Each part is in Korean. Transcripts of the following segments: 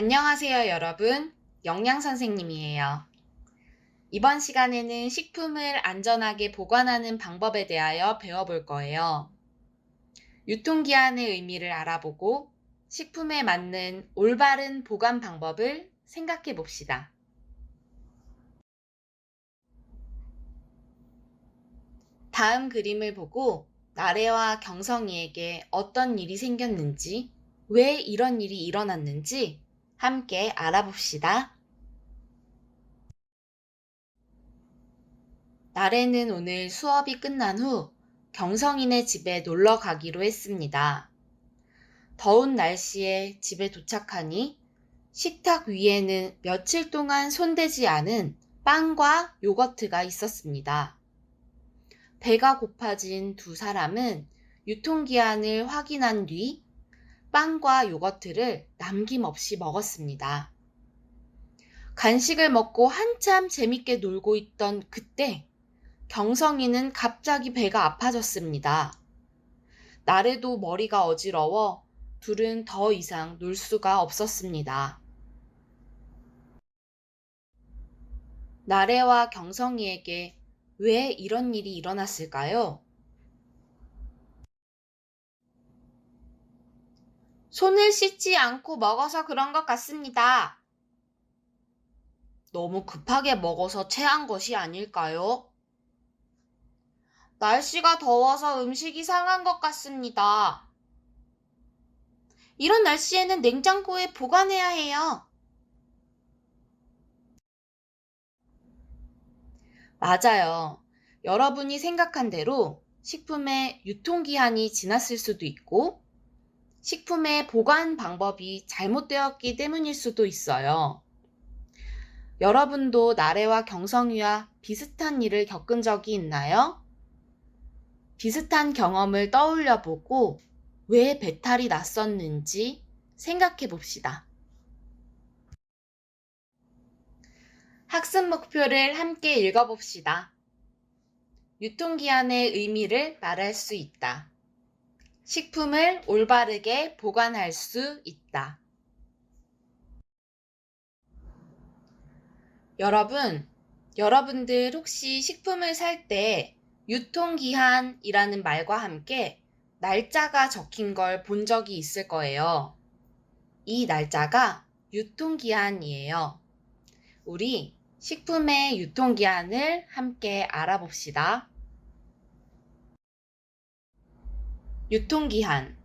안녕하세요, 여러분. 영양 선생님이에요. 이번 시간에는 식품을 안전하게 보관하는 방법에 대하여 배워볼 거예요. 유통기한의 의미를 알아보고 식품에 맞는 올바른 보관 방법을 생각해 봅시다. 다음 그림을 보고 나래와 경성이에게 어떤 일이 생겼는지, 왜 이런 일이 일어났는지 함께 알아봅시다. 나래는 오늘 수업이 끝난 후 경성이네 집에 놀러 가기로 했습니다. 더운 날씨에 집에 도착하니 식탁 위에는 며칠 동안 손대지 않은 빵과 요거트가 있었습니다. 배가 고파진 두 사람은 유통기한을 확인한 뒤 빵과 요거트를 남김없이 먹었습니다. 간식을 먹고 한참 재밌게 놀고 있던 그때 경성이는 갑자기 배가 아파졌습니다. 나래도 머리가 어지러워 둘은 더 이상 놀 수가 없었습니다. 나래와 경성이에게 왜 이런 일이 일어났을까요? 손을 씻지 않고 먹어서 그런 것 같습니다. 너무 급하게 먹어서 체한 것이 아닐까요? 날씨가 더워서 음식이 상한 것 같습니다. 이런 날씨에는 냉장고에 보관해야 해요. 맞아요. 여러분이 생각한 대로 식품의 유통기한이 지났을 수도 있고, 식품의 보관 방법이 잘못되었기 때문일 수도 있어요. 여러분도 나래와 경성이와 비슷한 일을 겪은 적이 있나요? 비슷한 경험을 떠올려 보고 왜 배탈이 났었는지 생각해 봅시다. 학습 목표를 함께 읽어봅시다. 유통기한의 의미를 말할 수 있다. 식품을 올바르게 보관할 수 있다. 여러분, 여러분들 혹시 식품을 살 때 유통기한이라는 말과 함께 날짜가 적힌 걸 본 적이 있을 거예요. 이 날짜가 유통기한이에요. 우리 식품의 유통기한을 함께 알아봅시다. 유통기한.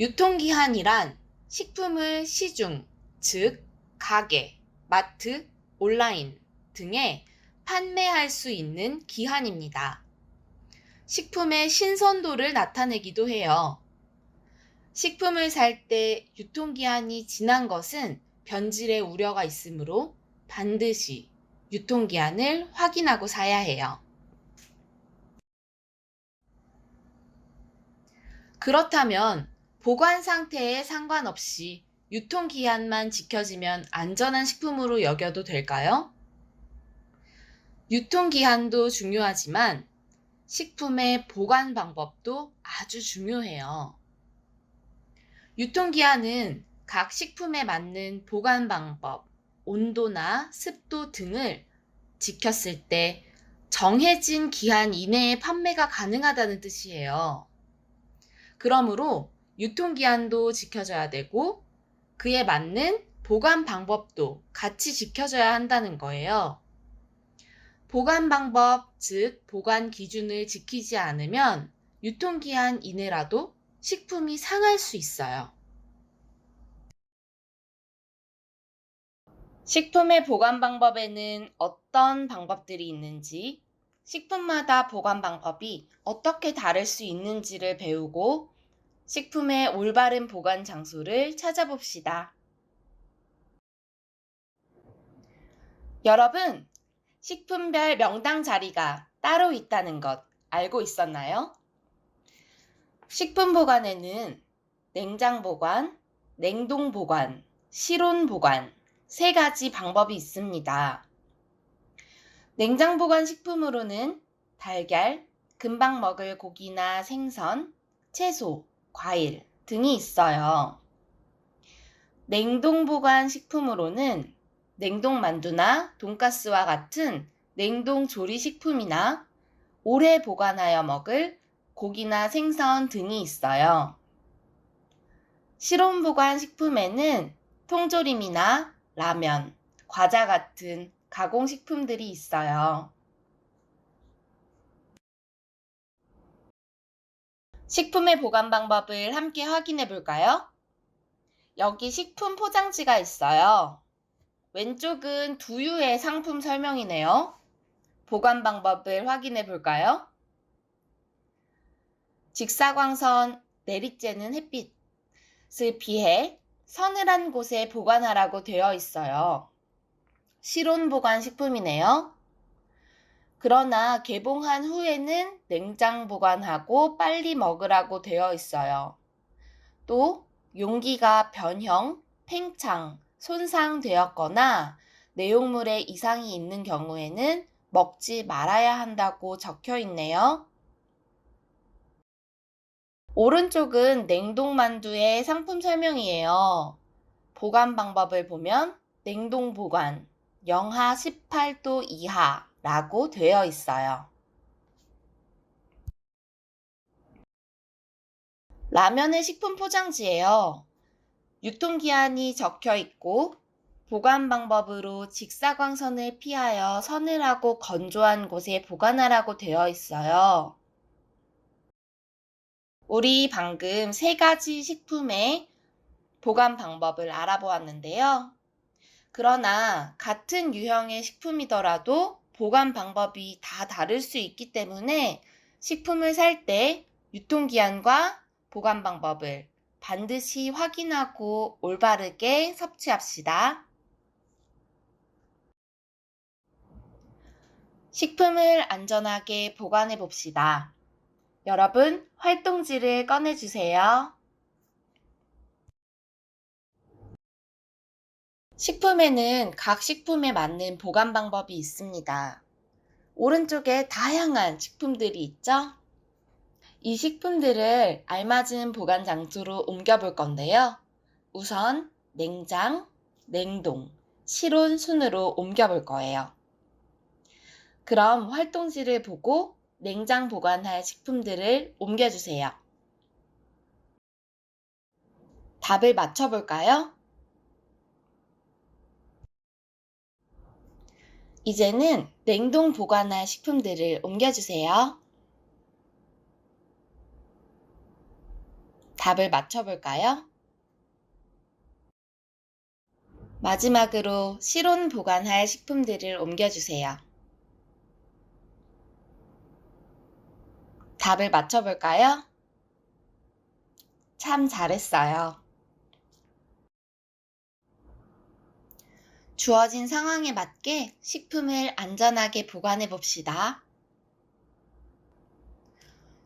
유통기한이란 식품을 시중, 즉, 가게, 마트, 온라인 등에 판매할 수 있는 기한입니다. 식품의 신선도를 나타내기도 해요. 식품을 살 때 유통기한이 지난 것은 변질의 우려가 있으므로 반드시 유통기한을 확인하고 사야 해요. 그렇다면 보관 상태에 상관없이 유통기한만 지켜지면 안전한 식품으로 여겨도 될까요? 유통기한도 중요하지만 식품의 보관 방법도 아주 중요해요. 유통기한은 각 식품에 맞는 보관 방법, 온도나 습도 등을 지켰을 때 정해진 기한 이내에 판매가 가능하다는 뜻이에요. 그러므로 유통기한도 지켜져야 되고 그에 맞는 보관 방법도 같이 지켜져야 한다는 거예요. 보관 방법, 즉 보관 기준을 지키지 않으면 유통기한 이내라도 식품이 상할 수 있어요. 식품의 보관 방법에는 어떤 방법들이 있는지, 식품마다 보관 방법이 어떻게 다를 수 있는지를 배우고 식품의 올바른 보관 장소를 찾아봅시다. 여러분, 식품별 명당 자리가 따로 있다는 것 알고 있었나요? 식품 보관에는 냉장 보관, 냉동 보관, 실온 보관 세 가지 방법이 있습니다. 냉장 보관 식품으로는 달걀, 금방 먹을 고기나 생선, 채소, 과일 등이 있어요. 냉동 보관 식품으로는 냉동 만두나 돈가스와 같은 냉동 조리 식품이나 오래 보관하여 먹을 고기나 생선 등이 있어요. 실온 보관 식품에는 통조림이나 라면, 과자 같은 가공식품들이 있어요. 식품의 보관 방법을 함께 확인해 볼까요? 여기 식품 포장지가 있어요. 왼쪽은 두유의 상품 설명이네요. 보관 방법을 확인해 볼까요? 직사광선 내리쬐는 햇빛을 피해 서늘한 곳에 보관하라고 되어 있어요. 실온 보관 식품이네요. 그러나 개봉한 후에는 냉장 보관하고 빨리 먹으라고 되어 있어요. 또 용기가 변형, 팽창, 손상되었거나 내용물에 이상이 있는 경우에는 먹지 말아야 한다고 적혀 있네요. 오른쪽은 냉동만두의 상품 설명이에요. 보관 방법을 보면 냉동 보관, 영하 18도 이하라고 되어 있어요. 라면의 식품 포장지예요. 유통기한이 적혀 있고 보관 방법으로 직사광선을 피하여 서늘하고 건조한 곳에 보관하라고 되어 있어요. 우리 방금 세 가지 식품의 보관 방법을 알아보았는데요. 그러나 같은 유형의 식품이더라도 보관 방법이 다 다를 수 있기 때문에 식품을 살 때 유통기한과 보관 방법을 반드시 확인하고 올바르게 섭취합시다. 식품을 안전하게 보관해 봅시다. 여러분, 활동지를 꺼내주세요. 식품에는 각 식품에 맞는 보관 방법이 있습니다. 오른쪽에 다양한 식품들이 있죠? 이 식품들을 알맞은 보관 장소로 옮겨볼 건데요. 우선 냉장, 냉동, 실온 순으로 옮겨볼 거예요. 그럼 활동지를 보고 냉장 보관할 식품들을 옮겨주세요. 답을 맞춰볼까요? 이제는 냉동 보관할 식품들을 옮겨주세요. 답을 맞춰볼까요? 마지막으로 실온 보관할 식품들을 옮겨주세요. 답을 맞춰볼까요? 참 잘했어요. 주어진 상황에 맞게 식품을 안전하게 보관해 봅시다.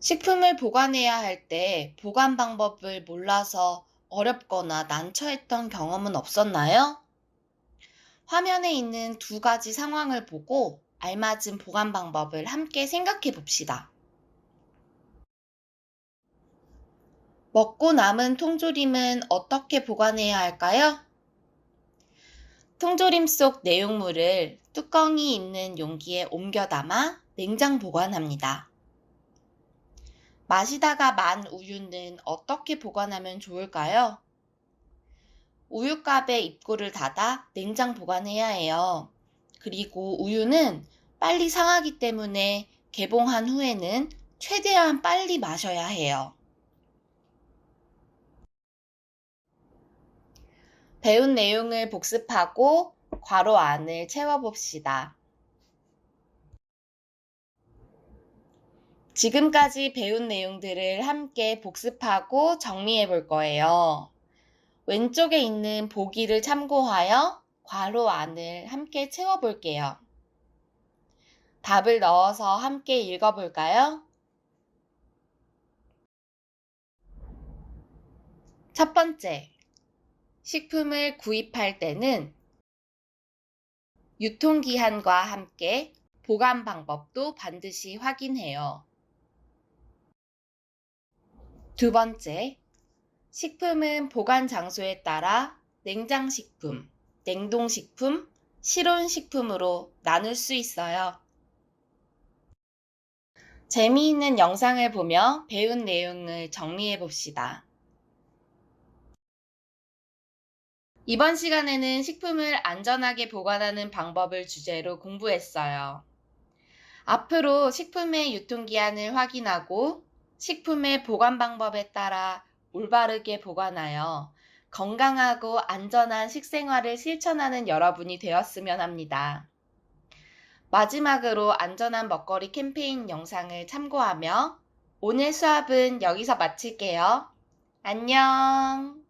식품을 보관해야 할 때 보관 방법을 몰라서 어렵거나 난처했던 경험은 없었나요? 화면에 있는 두 가지 상황을 보고 알맞은 보관 방법을 함께 생각해 봅시다. 먹고 남은 통조림은 어떻게 보관해야 할까요? 통조림 속 내용물을 뚜껑이 있는 용기에 옮겨 담아 냉장 보관합니다. 마시다가 만 우유는 어떻게 보관하면 좋을까요? 우유값의 입구를 닫아 냉장 보관해야 해요. 그리고 우유는 빨리 상하기 때문에 개봉한 후에는 최대한 빨리 마셔야 해요. 배운 내용을 복습하고 괄호 안을 채워봅시다. 지금까지 배운 내용들을 함께 복습하고 정리해 볼 거예요. 왼쪽에 있는 보기를 참고하여 괄호 안을 함께 채워 볼게요. 답을 넣어서 함께 읽어 볼까요? 첫 번째, 식품을 구입할 때는 유통기한과 함께 보관 방법도 반드시 확인해요. 두 번째, 식품은 보관 장소에 따라 냉장식품, 냉동식품, 실온식품으로 나눌 수 있어요. 재미있는 영상을 보며 배운 내용을 정리해 봅시다. 이번 시간에는 식품을 안전하게 보관하는 방법을 주제로 공부했어요. 앞으로 식품의 유통기한을 확인하고 식품의 보관 방법에 따라 올바르게 보관하여 건강하고 안전한 식생활을 실천하는 여러분이 되었으면 합니다. 마지막으로 안전한 먹거리 캠페인 영상을 참고하며 오늘 수업은 여기서 마칠게요. 안녕!